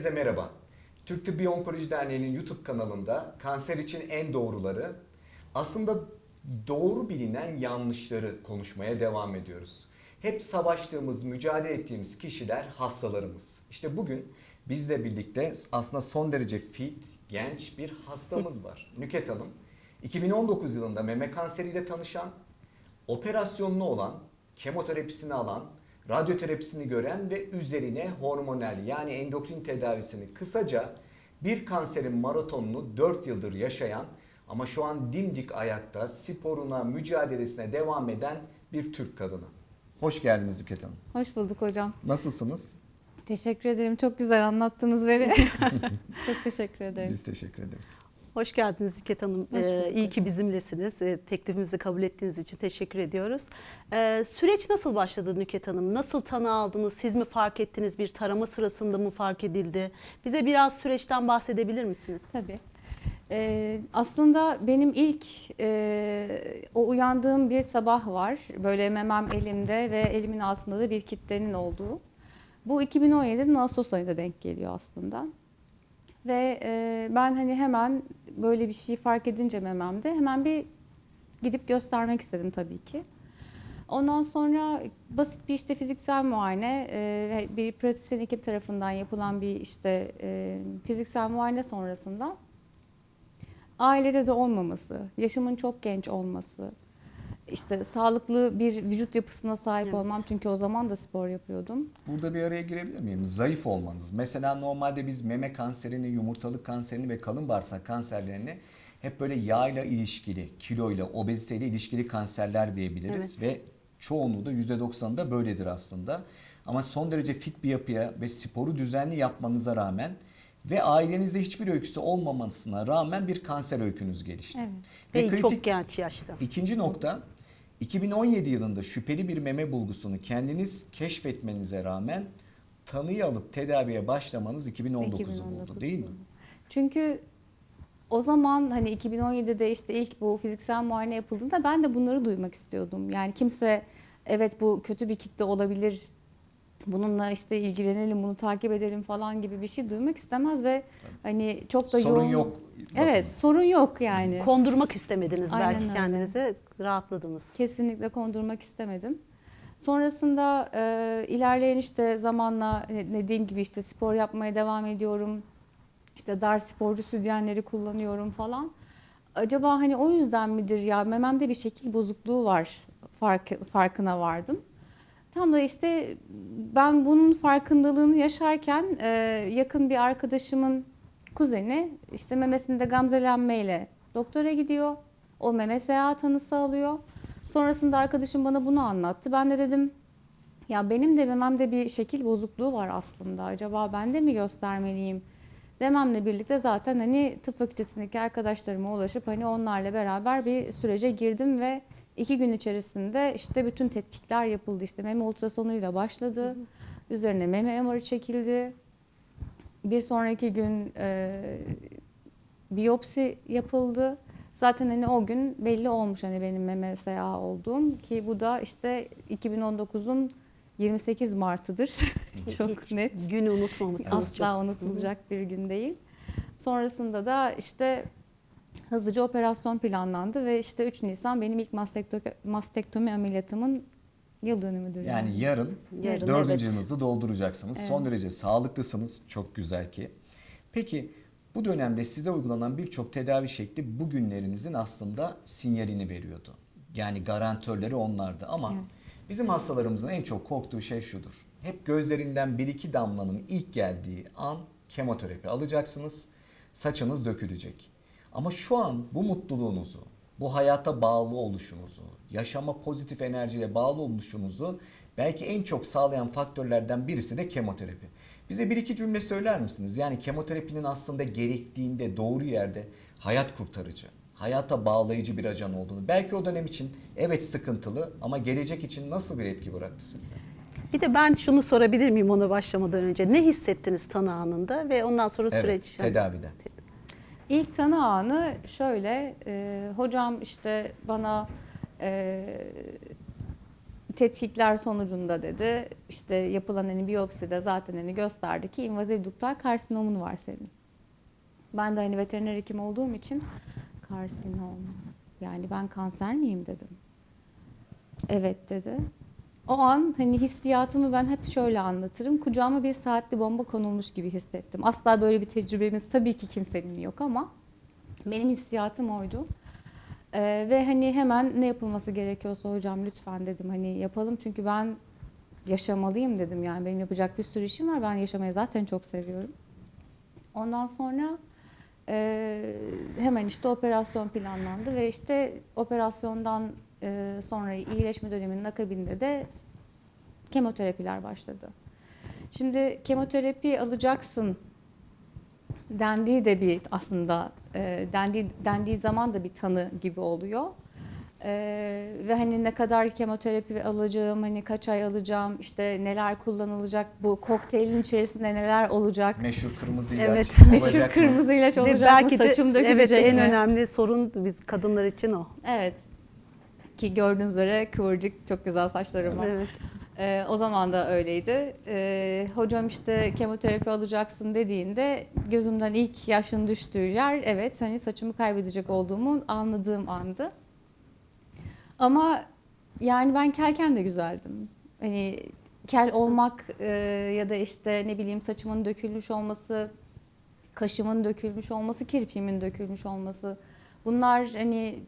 Herkese merhaba. Türk Tıbbi Onkoloji Derneği'nin YouTube kanalında kanser için en doğruları aslında doğru bilinen yanlışları konuşmaya devam ediyoruz. Hep savaştığımız, mücadele ettiğimiz kişiler hastalarımız. İşte bugün bizle birlikte aslında son derece fit, genç bir hastamız var. Nüket Hanım. 2019 yılında meme kanseriyle tanışan, operasyonlu olan, kemoterapisini alan, radyoterapisini gören ve üzerine hormonal yani endokrin tedavisini kısaca bir kanserin maratonunu 4 yıldır yaşayan ama şu an dimdik ayakta sporuna, mücadelesine devam eden bir Türk kadını. Hoş geldiniz Nüket Hanım. Hoş bulduk hocam. Nasılsınız? Teşekkür ederim. Çok güzel anlattınız beni. Çok teşekkür ederim. Biz teşekkür ederiz. Hoş geldiniz Nüket Hanım. Hoş Ee, iyi ki bizimlesiniz. Ee, teklifimizi kabul ettiğiniz için teşekkür ediyoruz. Ee, süreç nasıl başladı Nüket Hanım? Nasıl tanı aldınız? Siz mi fark ettiniz? Bir tarama sırasında mı fark edildi? Bize biraz süreçten bahsedebilir misiniz? Tabii. Ee, aslında benim ilk e, o uyandığım bir sabah var. Böyle memem elimde ve elimin altında da bir kitlenin olduğu. Bu 2017'nin Ağustos ayında denk geliyor aslında. Ve e, ben hani hemen böyle bir şey fark edince mememde hemen bir gidip göstermek istedim tabii ki. Ondan sonra basit bir işte fiziksel muayene e, bir pratisyen hekim tarafından yapılan bir işte e, fiziksel muayene sonrasında ailede de olmaması, yaşımın çok genç olması, işte sağlıklı bir vücut yapısına sahip Evet. olmam çünkü o zaman da spor yapıyordum. Burada bir araya girebilir miyim? Zayıf olmanız. Mesela normalde biz meme kanserini, yumurtalık kanserini ve kalın bağırsak kanserlerini hep böyle yağla ilişkili, kiloyla, obeziteyle ilişkili kanserler diyebiliriz. Evet. Ve çoğunluğu da %90'da böyledir aslında. Ama son derece fit bir yapıya ve sporu düzenli yapmanıza rağmen ve ailenizde hiçbir öyküsü olmamasına rağmen bir kanser öykünüz gelişti. Evet. Ve çok genç yaşta. İkinci nokta 2017 yılında şüpheli bir meme bulgusunu kendiniz keşfetmenize rağmen tanıyı alıp tedaviye başlamanız 2019'u 2019 buldu değil mi? Çünkü o zaman hani 2017'de işte ilk bu fiziksel muayene yapıldığında ben de bunları duymak istiyordum. Yani kimse evet bu kötü bir kitle olabilir. Bununla işte ilgilenelim, bunu takip edelim falan gibi bir şey duymak istemez ve hani çok da Sorun yoğun... yok. Evet, sorun yok yani. Kondurmak istemediniz Aynen belki öyle. kendinize. Rahatladınız. Kesinlikle kondurmak istemedim. Sonrasında e, ilerleyen işte zamanla ne- dediğim gibi işte spor yapmaya devam ediyorum. İşte dar sporcu sütyenleri kullanıyorum falan. Acaba hani o yüzden midir ya mememde bir şekil bozukluğu var fark, farkına vardım. Tam da işte ben bunun farkındalığını yaşarken e, yakın bir arkadaşımın kuzeni işte memesinde gamzelenmeyle doktora gidiyor. O meme SEA tanısı alıyor. Sonrasında arkadaşım bana bunu anlattı. Ben de dedim ya benim de mememde bir şekil bozukluğu var aslında. Acaba ben de mi göstermeliyim? Dememle birlikte zaten hani tıp fakültesindeki arkadaşlarıma ulaşıp hani onlarla beraber bir sürece girdim ve iki gün içerisinde işte bütün tetkikler yapıldı. İşte meme ultrasonuyla başladı. Üzerine meme MR'ı çekildi. Bir sonraki gün e, biyopsi yapıldı. Zaten hani o gün belli olmuş hani benim meme SA olduğum ki bu da işte 2019'un 28 Mart'ıdır. Çok Hiç net. Günü unutmamışsınız Asla unutulacak bir gün değil. Sonrasında da işte hızlıca operasyon planlandı ve işte 3 Nisan benim ilk mastekto- mastektomi ameliyatımın yıl dönümüdür. Yani yarın, Yarın, dördüncü evet. yılınızı dolduracaksınız. Son derece sağlıklısınız. Çok güzel ki. Peki bu dönemde size uygulanan birçok tedavi şekli bugünlerinizin aslında sinyalini veriyordu. Yani garantörleri onlardı ama Evet. bizim hastalarımızın en çok korktuğu şey şudur. Hep gözlerinden bir iki damlanın ilk geldiği an kemoterapi alacaksınız. Saçınız dökülecek. Ama şu an bu mutluluğunuzu, bu hayata bağlı oluşunuzu, yaşama pozitif enerjiye bağlı oluşunuzu belki en çok sağlayan faktörlerden birisi de kemoterapi. Bize bir iki cümle söyler misiniz? Yani kemoterapinin aslında gerektiğinde doğru yerde hayat kurtarıcı, hayata bağlayıcı bir ajan olduğunu. Belki o dönem için evet sıkıntılı ama gelecek için nasıl bir etki bıraktı sizde? Bir de ben şunu sorabilir miyim ona başlamadan önce? Ne hissettiniz tanı anında ve ondan sonra Evet, süreç? tedavide. İlk tanı anı şöyle, e, hocam işte bana e, tetkikler sonucunda dedi işte yapılan hani biyopside zaten hani gösterdi ki invaziv duktal karsinomun var senin. Ben de hani veteriner hekim olduğum için karsinom yani ben kanser miyim dedim. Evet dedi. O an hani hissiyatımı ben hep şöyle anlatırım. Kucağıma bir saatli bomba konulmuş gibi hissettim. Asla böyle bir tecrübemiz tabii ki kimsenin yok ama benim hissiyatım oydu. Ee, ve hani hemen ne yapılması gerekiyorsa hocam lütfen dedim hani yapalım çünkü ben yaşamalıyım dedim yani benim yapacak bir sürü işim var ben yaşamayı zaten çok seviyorum. Ondan sonra e, hemen işte operasyon planlandı ve işte operasyondan e, sonra iyileşme döneminin akabinde de kemoterapiler başladı. Şimdi kemoterapi alacaksın dendiği de bir aslında e, dendiği, dendiği zaman da bir tanı gibi oluyor. E, ve hani ne kadar kemoterapi alacağım, hani kaç ay alacağım, işte neler kullanılacak, bu kokteylin içerisinde neler olacak, Meşhur kırmızı ilaç Evet. meşhur kırmızı ilaç Ve olacak belki mı, de saçım evet dökülecek en mi? önemli sorun biz kadınlar için o. Evet. Ki gördüğünüz üzere kıvırcık çok güzel saçlarım var. Evet. Ee, o zaman da öyleydi. Ee, hocam işte kemoterapi alacaksın dediğinde gözümden ilk yaşın düştüğü yer evet hani saçımı kaybedecek olduğumu anladığım andı. Ama yani ben kelken de güzeldim. Hani kel olmak e, ya da işte ne bileyim saçımın dökülmüş olması, kaşımın dökülmüş olması, kirpiğimin dökülmüş olması. Bunlar hani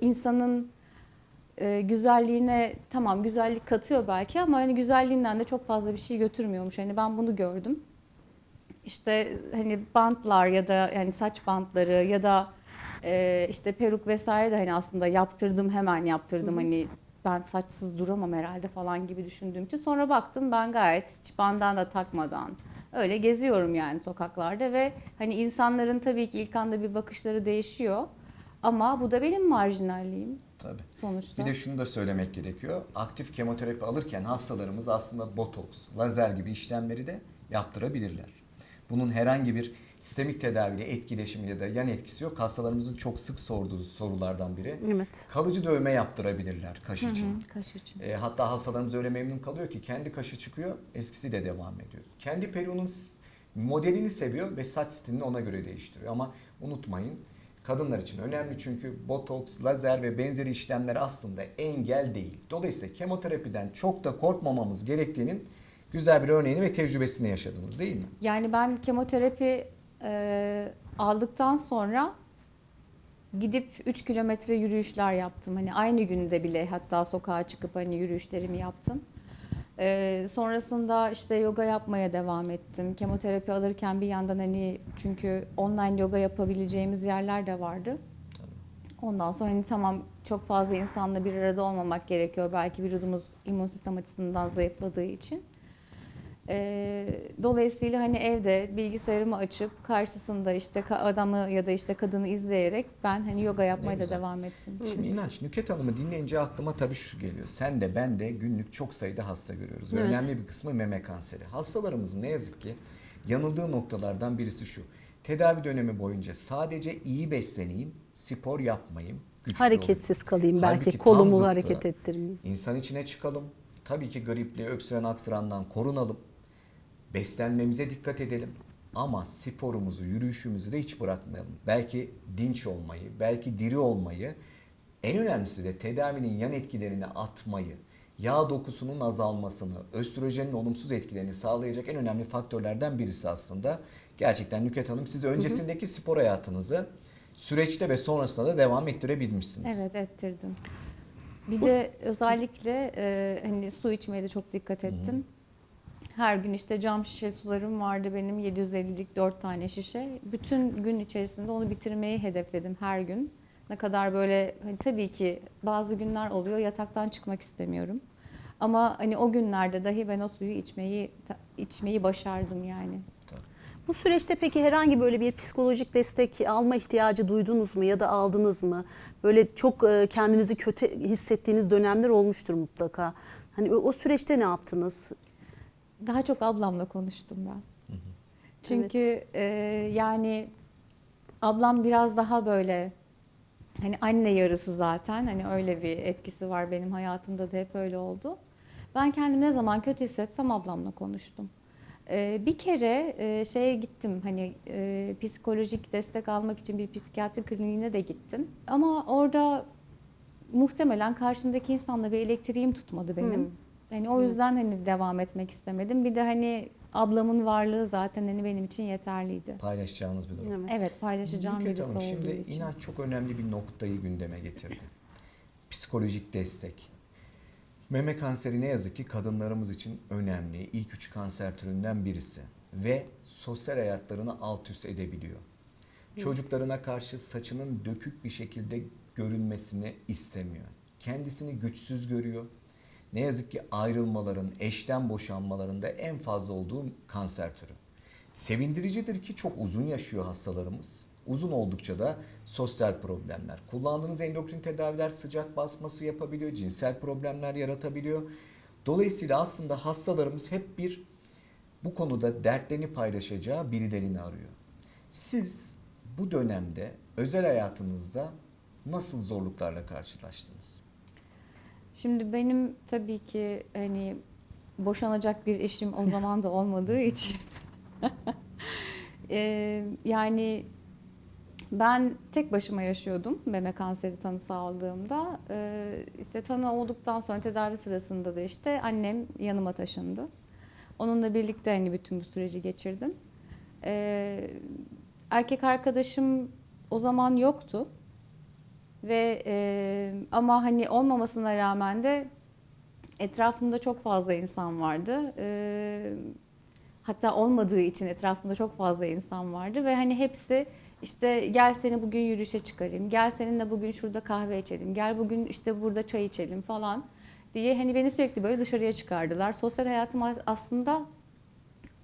insanın e, güzelliğine tamam güzellik katıyor belki ama hani güzelliğinden de çok fazla bir şey götürmüyormuş. Hani ben bunu gördüm. İşte hani bantlar ya da yani saç bantları ya da e, işte peruk vesaire de hani aslında yaptırdım hemen yaptırdım hani ben saçsız duramam herhalde falan gibi düşündüğüm için sonra baktım ben gayet hiç bandana takmadan öyle geziyorum yani sokaklarda ve hani insanların tabii ki ilk anda bir bakışları değişiyor ama bu da benim marjinalliğim Tabii. sonuçta. Bir de şunu da söylemek gerekiyor. Aktif kemoterapi alırken hastalarımız aslında botoks, lazer gibi işlemleri de yaptırabilirler. Bunun herhangi bir sistemik tedaviyle etkileşimi ya da yan etkisi yok. Hastalarımızın çok sık sorduğu sorulardan biri. Evet. Kalıcı dövme yaptırabilirler kaş Hı için. hı, kaş için. E, hatta hastalarımız öyle memnun kalıyor ki kendi kaşı çıkıyor, eskisi de devam ediyor. Kendi peruğunun modelini seviyor ve saç stilini ona göre değiştiriyor. Ama unutmayın kadınlar için önemli çünkü botoks, lazer ve benzeri işlemler aslında engel değil. Dolayısıyla kemoterapiden çok da korkmamamız gerektiğinin güzel bir örneğini ve tecrübesini yaşadınız değil mi? Yani ben kemoterapi e, aldıktan sonra gidip 3 kilometre yürüyüşler yaptım. Hani aynı günde bile hatta sokağa çıkıp hani yürüyüşlerimi yaptım. E, sonrasında işte yoga yapmaya devam ettim. Kemoterapi alırken bir yandan hani çünkü online yoga yapabileceğimiz yerler de vardı. Ondan sonra hani tamam çok fazla insanla bir arada olmamak gerekiyor. Belki vücudumuz immün sistem açısından zayıfladığı için. Ee, dolayısıyla hani evde bilgisayarımı açıp karşısında işte adamı ya da işte kadını izleyerek ben hani yoga yapmaya da devam ettim. Şimdi inanç Nüket Hanım'ı dinleyince aklıma tabii şu geliyor. Sen de ben de günlük çok sayıda hasta görüyoruz. Ve Evet. Önemli bir kısmı meme kanseri. Hastalarımızın ne yazık ki yanıldığı noktalardan birisi şu. Tedavi dönemi boyunca sadece iyi besleneyim, spor yapmayayım, güçlü Hareketsiz kalayım belki Halbuki kolumu zıttı. hareket ettirmeyeyim. olayım. İnsan içine çıkalım. Tabii ki gripli, öksüren, aksırandan korunalım. Beslenmemize dikkat edelim. Ama sporumuzu, yürüyüşümüzü de hiç bırakmayalım. Belki dinç olmayı, belki diri olmayı, en önemlisi de tedavinin yan etkilerini atmayı, yağ dokusunun azalmasını, östrojenin olumsuz etkilerini sağlayacak en önemli faktörlerden birisi aslında. Gerçekten Nüket Hanım siz öncesindeki spor hayatınızı süreçte ve sonrasında da devam ettirebilmişsiniz. Evet ettirdim. Bir de özellikle e, hani su içmeye de çok dikkat ettim. Her gün işte cam şişe sularım vardı benim 750'lik 4 tane şişe. Bütün gün içerisinde onu bitirmeyi hedefledim her gün. Ne kadar böyle hani tabii ki bazı günler oluyor yataktan çıkmak istemiyorum. Ama hani o günlerde dahi ben o suyu içmeyi içmeyi başardım yani. Bu süreçte peki herhangi böyle bir psikolojik destek alma ihtiyacı duydunuz mu ya da aldınız mı? Böyle çok e, kendinizi kötü hissettiğiniz dönemler olmuştur mutlaka. Hani o o süreçte ne yaptınız? Daha çok ablamla konuştum ben. Çünkü e, yani ablam biraz daha böyle Hani anne yarısı zaten. Hani öyle bir etkisi var benim hayatımda da hep öyle oldu. Ben kendimi ne zaman kötü hissetsem ablamla konuştum. Ee, bir kere e, şeye gittim hani e, psikolojik destek almak için bir psikiyatri kliniğine de gittim. Ama orada muhtemelen karşımdaki insanla bir elektriğim tutmadı benim. Hmm. Hani o yüzden hani devam etmek istemedim. Bir de hani ablamın varlığı zaten hani benim için yeterliydi. Paylaşacağınız bir durum. Evet. Evet paylaşacağım Nükhet birisi Hanım, olduğu şimdi için. inan çok önemli bir noktayı gündeme getirdi. Psikolojik destek. Meme kanseri ne yazık ki kadınlarımız için önemli. İlk üç kanser türünden birisi. Ve sosyal hayatlarını alt üst edebiliyor. Çocuklarına karşı saçının dökük bir şekilde görünmesini istemiyor. Kendisini güçsüz görüyor. Ne yazık ki ayrılmaların, eşten boşanmalarında en fazla olduğu kanser türü. Sevindiricidir ki çok uzun yaşıyor hastalarımız. Uzun oldukça da sosyal problemler. Kullandığınız endokrin tedaviler sıcak basması yapabiliyor, cinsel problemler yaratabiliyor. Dolayısıyla aslında hastalarımız hep bir bu konuda dertlerini paylaşacağı birilerini arıyor. Siz bu dönemde özel hayatınızda nasıl zorluklarla karşılaştınız? Şimdi benim tabii ki hani boşanacak bir eşim o zaman da olmadığı için Eee, yani ben tek başıma yaşıyordum meme kanseri tanısı aldığımda. Eee işte tanı olduktan sonra tedavi sırasında da işte annem yanıma taşındı. Onunla birlikte hani bütün bu süreci geçirdim. Eee, erkek arkadaşım o zaman yoktu. Ve e, ama hani olmamasına rağmen de etrafımda çok fazla insan vardı. E, hatta olmadığı için etrafımda çok fazla insan vardı ve hani hepsi işte gel seni bugün yürüyüşe çıkarayım, gel seninle bugün şurada kahve içelim, gel bugün işte burada çay içelim falan diye hani beni sürekli böyle dışarıya çıkardılar. Sosyal hayatım as- aslında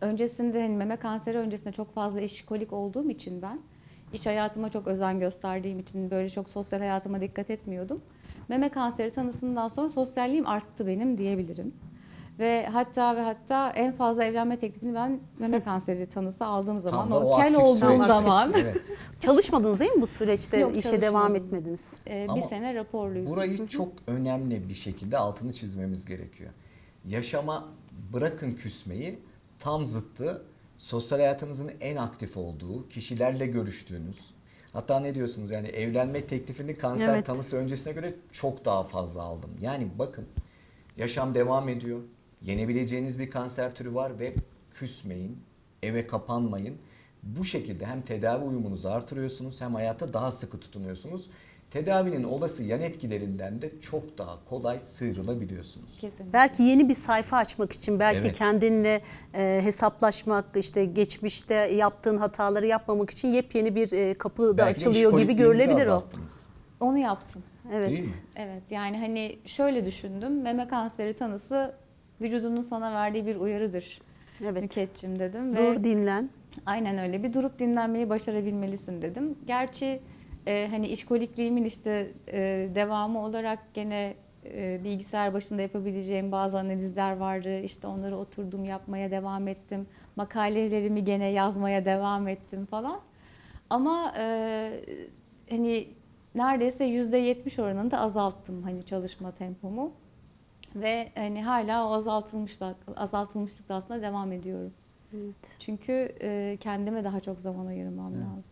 öncesinde hani meme kanseri öncesinde çok fazla işkolik olduğum için ben iş hayatıma çok özen gösterdiğim için böyle çok sosyal hayatıma dikkat etmiyordum. Meme kanseri tanısından sonra sosyalliğim arttı benim diyebilirim. Ve hatta ve hatta en fazla evlenme teklifini ben meme kanseri tanısı aldığım zaman, da o kel aktif olduğum süreç. zaman Evet. Çalışmadınız değil mi bu süreçte? Yok, işe devam etmediniz. e, bir Ama sene raporluydum. Burayı çok önemli bir şekilde altını çizmemiz gerekiyor. Yaşama bırakın küsmeyi tam zıttı sosyal hayatınızın en aktif olduğu, kişilerle görüştüğünüz, hatta ne diyorsunuz yani evlenme teklifini kanser Evet. tanısı öncesine göre çok daha fazla aldım. Yani bakın yaşam devam ediyor. Yenebileceğiniz bir kanser türü var ve küsmeyin, eve kapanmayın. Bu şekilde hem tedavi uyumunuzu artırıyorsunuz hem hayata daha sıkı tutunuyorsunuz. Tedavinin olası yan etkilerinden de çok daha kolay sıyrılabiliyorsunuz. Kesinlikle. Belki yeni bir sayfa açmak için, belki Evet. kendinle e, hesaplaşmak, işte geçmişte yaptığın hataları yapmamak için yepyeni bir e, kapı da Belki de açılıyor gibi işkolikliğinizi görülebilir o. azalttınız. Onu yaptım. Evet. Değil mi? Evet yani hani şöyle düşündüm. Meme kanseri tanısı vücudunun sana verdiği bir uyarıdır. Evet. Nükhetçim dedim ve Dur dinlen. aynen öyle bir durup dinlenmeyi başarabilmelisin dedim. Gerçi e, hani işkolikliğimin işte e, devamı olarak gene e, bilgisayar başında yapabileceğim bazı analizler vardı. İşte onları oturdum yapmaya devam ettim. Makalelerimi gene yazmaya devam ettim falan. Ama e, hani neredeyse yüzde yetmiş oranında azalttım hani çalışma tempomu. Ve hani hala o azaltılmışlık, azaltılmışlıkta aslında devam ediyorum. Evet. Çünkü e, kendime daha çok zaman ayırmam Evet. lazım.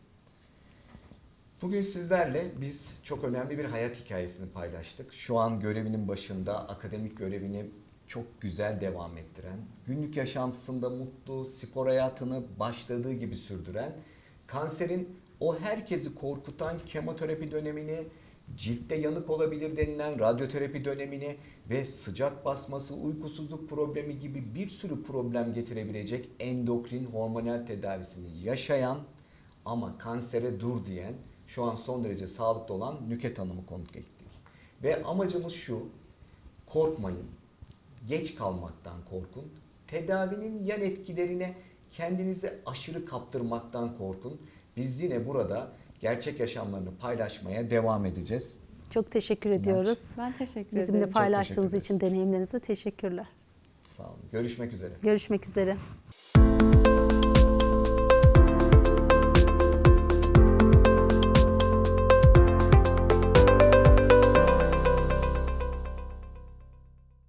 Bugün sizlerle biz çok önemli bir hayat hikayesini paylaştık. Şu an görevinin başında akademik görevini çok güzel devam ettiren, günlük yaşantısında mutlu, spor hayatını başladığı gibi sürdüren, kanserin o herkesi korkutan kemoterapi dönemini, ciltte yanık olabilir denilen radyoterapi dönemini ve sıcak basması, uykusuzluk problemi gibi bir sürü problem getirebilecek endokrin hormonal tedavisini yaşayan ama kansere dur diyen, şu an son derece sağlıklı olan Nüket Hanım'ı konuk ettik. Ve amacımız şu, korkmayın, geç kalmaktan korkun, tedavinin yan etkilerine kendinizi aşırı kaptırmaktan korkun. Biz yine burada gerçek yaşamlarını paylaşmaya devam edeceğiz. Çok teşekkür ediyoruz. Ben teşekkür Bizimle ederim. paylaştığınız teşekkür için deneyimlerinize teşekkürler. Sağ olun. Görüşmek üzere. Görüşmek üzere.